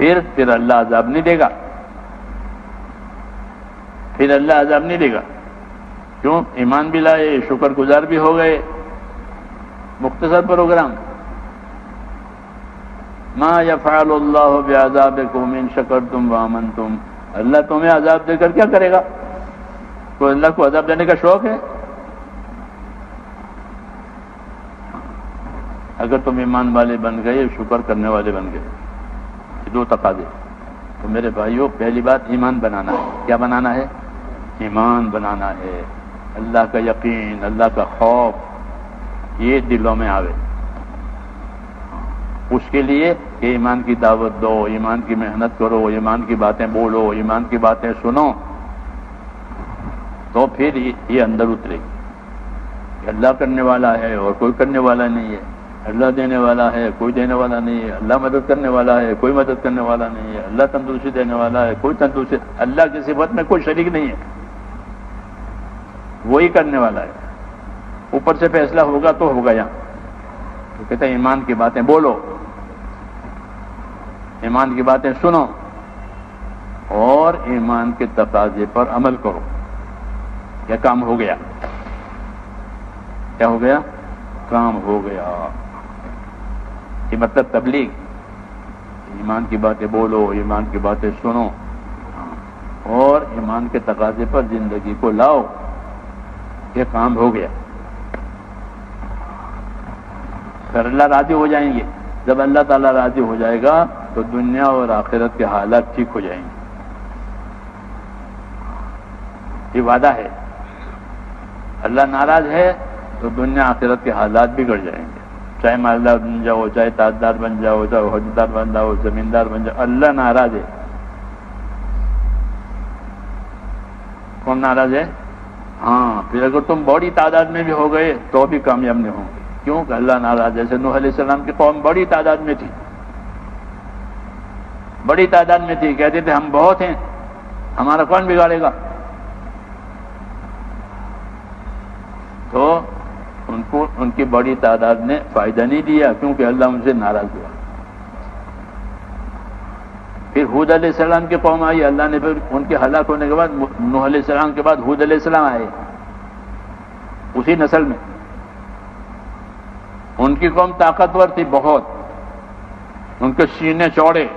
फिर फिर अल्लाह अजाब नहीं देगा। फिर अल्लाह अजाब नहीं देगा। क्यों? ईमान भी लाए शुक्र गुजार भी हो गए। मुख्तसर प्रोग्राम। मा यफ़ाल्लाह बेआजाब कुमिन शकर तुम वामन तुम अल्लाह तुम्हें अजाब देकर क्या करेगा? तो अल्लाह को अजाब देने का शौक है? अगर तुम ईमान वाले बन गए, शुक्र करने वाले बन गए। दो तकाजे तो मेरे भाइयों, पहली बात ईमान बनाना है। क्या बनाना है? ईमान बनाना है। अल्लाह का यकीन, अल्लाह का खौफ, ये दिलों में आवे। उसके लिए कि ईमान की दावत दो, ईमान की मेहनत करो, ईमान की बातें बोलो, ईमान की बातें सुनो तो फिर ये अंदर उतरेगी। अल्लाह करने वाला है और कोई करने वाला नहीं है। अल्लाह देने वाला है, कोई देने वाला नहीं है, अल्लाह मदद करने वाला है, कोई मदद करने वाला नहीं है, अल्लाह तंदुरुस्ती देने वाला है, कोई तंदुरुस्ती, अल्लाह की सिफत में कोई शरीक नहीं है। वही करने वाला है। ऊपर से फैसला होगा तो होगा यहाँ। तो कहते हैं, ईमान की बातें बोलो। ईमान की बातें सुनो। और ईमान के तकाजे पर अमल करो। यह काम हो गया। क्या हो गया? काम हो गया। ये मतलब तबलीग। ईमान की बातें बोलो, ईमान की बातें सुनो। और ईमान के तकाजे पर ज़िंदगी को लाओ। ये काम हो गया। फिर अल्लाह राज़ी हो जाएँगे। जब अल्लाह ताला राज़ी हो जाएगा तो दुनिया और आखिरत के हालात ठीक हो जाएँगे। ये वादा है। अल्लाह नाराज़ है तो दुनिया आखिरत के हालात बिगड़ जाएँगे। चाहे मालदार बन जाओ, चाहे ताजदार बन जाओ, चाहे हजदार बन जाओ, जमींदार बन जाओ, अल्लाह नाराज़ है। कौन नाराज़ है? हाँ फिर अगर तुम बड़ी तादाद में भी हो गए तो भी कामयाब नहीं होंगे। क्यों अल्लाह नाराज़ जैसे नूह सलाम की कौम बड़ी तादाद में थी। बड़ी तादाद में थी। कहते थे, हम बहुत हैं, हमारा कौन बिगाड़ेगा? तो उनको उनकी बड़ी तादाद ने फ़ायदा नहीं दिया, क्योंकि अल्लाह उनसे नाराज़ हुआ। फिर हूद सलाम की कौम आई, अल्लाह ने फिर उनके हलाक होने के बाद, नूह सलाम के बाद हूद सलाम आए, उसी नस्ल में। उनकी कौम ताकतवर थी बहुत। उनके सीने चौड़े,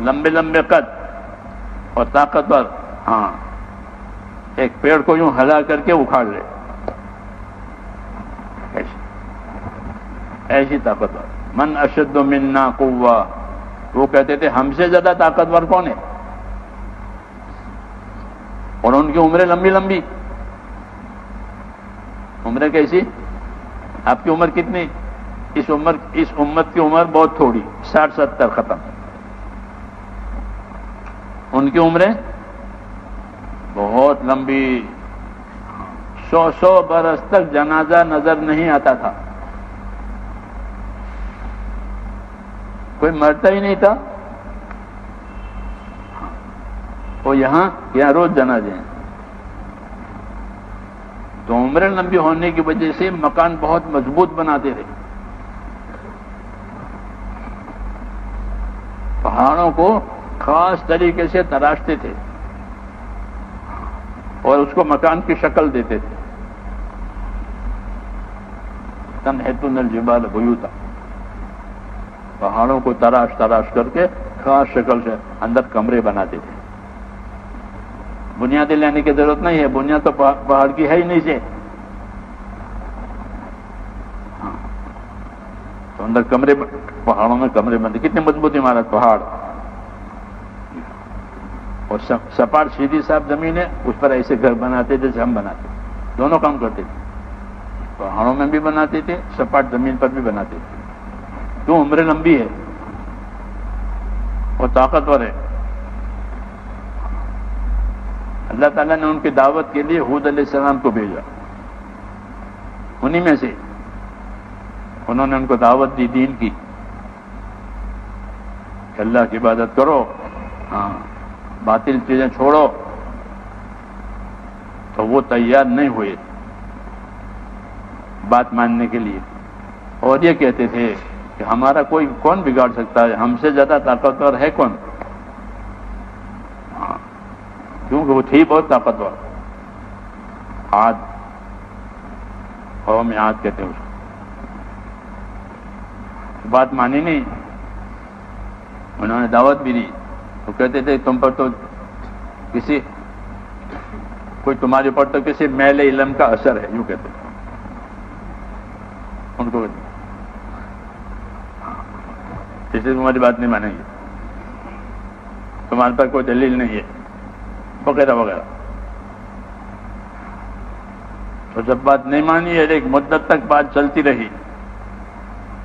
लंबे लंबे कद, और ताकतवर हाँ एक पेड़ को यूँ हला करके उखाड़ ले। ऐसी ताकतवर। मन अशद मिन्ना कुआ वो कहते थे, हमसे ज़्यादा ताकतवर कौन है? और उनकी उम्रें लंबी लंबी उम्र कैसी? आपकी उम्र कितनी? इस उम्र, इस उम्मत की उम्र बहुत थोड़ी साठ सत्तर खत्म। उनकी उम्रें बहुत लंबी। सौ सौ बरस तक जनाजा नज़र नहीं आता था। कोई मरता ही नहीं था। वो यहाँ यहाँ रोज जनाजे हैं तो उम्र लंबी होने की वजह से मकान बहुत मज़बूत बनाते थे। पहाड़ों को खास तरीके से तराशते थे और उसको मकान की शक्ल देते थे। तन हेतु नल जिबाल बुयूता पहाड़ों को तराश तराश करके खास शक्ल से अंदर कमरे बनाते थे। बुनियादें लेने की ज़रूरत नहीं है, बुनियाद तो पहाड़ की है ही नहीं से। हाँ। तो अंदर कमरे पहाड़ों में कमरे बनते, कितने मज़बूत इमारत, पहाड़। और सपाट सीधी साफ़ ज़मीन है उस पर ऐसे घर बनाते थे जैसे हम बनाते दोनों काम करते थे। पहाड़ों में भी बनाते थे, सपाट ज़मीन पर भी बनाते थे। क्यों उम्र लंबी है, वो ताकतवर है। अल्लाह ताला ने उनकी दावत के लिए हूद सलाम को भेजा। उन्हीं में से उन्होंने उनको दावत दी, दीन की अल्लाह की इबादत करो हाँ बातिल चीज़ें छोड़ो। तो वो तैयार नहीं हुए बात मानने के लिए। और ये कहते थे कि हमारा कोई कौन बिगाड़ सकता है? हमसे ज़्यादा ताकतवर है कौन? हाँ, क्योंकि वो थी बहुत ताकतवर। आज कौम आज कहते हैं उसको। बात मानी नहीं। उन्होंने दावत भी दी। तो कहते थे तुम पर तो किसी कोई तुम्हारे ऊपर तो किसी मेले इलम का असर है यूँ कहते उनको इसलिए तुम्हारी बात नहीं मानेंगे। तुम्हारे पर कोई दलील नहीं है। वगैरह वगैरह। तो जब बात नहीं मानी है, एक मुद्दत तक बात चलती रही।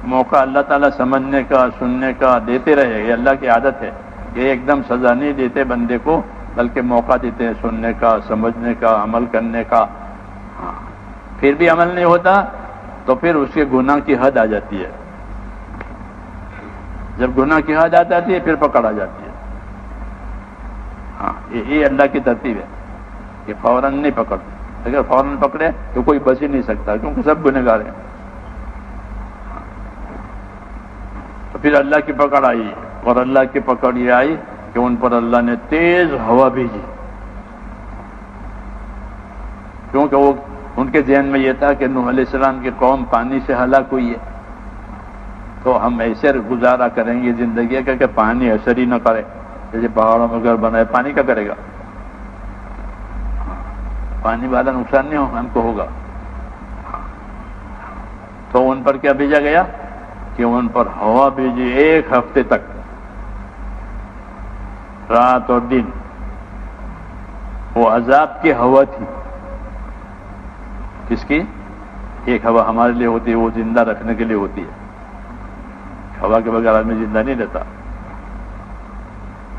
मौका अल्लाह ताला समझने का, सुनने का देते रहे। ये अल्लाह की आदत है। ये एकदम सजा नहीं देते बंदे को, बल्कि मौका देते हैं सुनने का, समझने का, अमल करने का। हाँ। फिर भी अमल नहीं होता तो फिर उसके गुनाह की हद आ जाती है। जब गुनाह की जाता है फिर पकड़ जाती है। हाँ ये, अल्लाह की तरतीब है कि फ़ौरन नहीं पकड़ते अगर फ़ौरन पकड़े तो कोई बच ही नहीं सकता क्योंकि सब गुनहगार हैं। तो फिर अल्लाह की पकड़ आई और अल्लाह की पकड़ ये आई कि उन पर अल्लाह ने तेज हवा भेजी। क्योंकि वो उनके जहन में यह था कि नूह सलाम की कौम पानी से हलाक हुई है। तो हम ऐसे गुजारा करेंगे ज़िंदगी का कि पानी असर ही ना करे। जैसे पहाड़ों में घर बनाए, पानी क्या करेगा? पानी वाला नुकसान नहीं हो, हमको होगा। तो उन पर क्या भेजा गया? कि उन पर हवा भेजी एक हफ़्ते तक। रात और दिन। वो अजाब की हवा थी। किसकी? एक हवा हमारे लिए होती है, वो ज़िंदा रखने के लिए होती है। हवा के बगैर आदमी ज़िंदा नहीं रहता।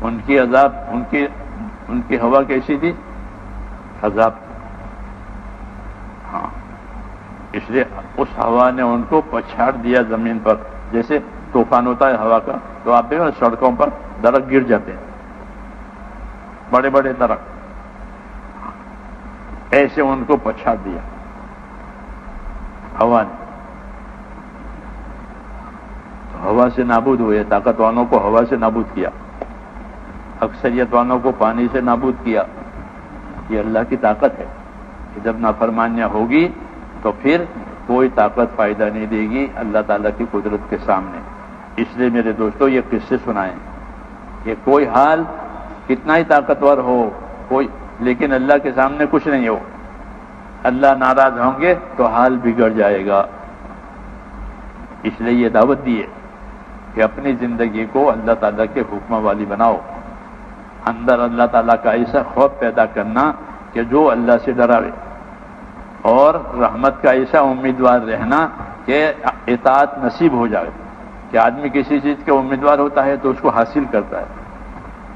उनकी अजाब, उनकी उनकी हवा कैसी थी? अजाब। हाँ। इसलिए उस हवा ने उनको पछाड़ दिया ज़मीन पर। जैसे तूफ़ान होता है हवा का तो आप देखो सड़कों पर दरख्त गिर जाते हैं। बड़े बड़े दरख्त ऐसे उनको पछाड़ दिया। हवा ने तो हवा से नाबूद हुए, ताकतवानों को हवा से नाबूद किया। अक्सरियत वालों को पानी से नाबूद किया। ये अल्लाह की ताकत है। कि जब नाफरमानियाँ होगी तो फिर कोई ताकत फ़ायदा नहीं देगी अल्लाह ताला की कुदरत के सामने। इसलिए मेरे दोस्तों, ये किससे सुनाएँ। कि कोई हाल कितना ही ताकतवर हो, कोई, लेकिन अल्लाह के सामने कुछ नहीं हो। अल्लाह नाराज़ होंगे तो हाल बिगड़ जाएगा। इसलिए ये दावत दी है। कि अपनी ज़िंदगी को अल्लाह ताला के हुक्म वाली बनाओ। अंदर अल्लाह ताला का ऐसा खौफ पैदा करना कि जो अल्लाह से डरावे। और रहमत का ऐसा उम्मीदवार रहना कि इतात नसीब हो जाए। कि आदमी किसी चीज़ के उम्मीदवार होता है तो उसको हासिल करता है।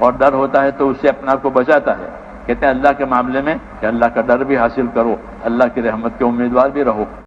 और डर होता है तो उससे अपना को बचाता है। कहते हैं अल्लाह के मामले में कि अल्लाह का डर भी हासिल करो, अल्लाह की रहमत के उम्मीदवार भी रहो।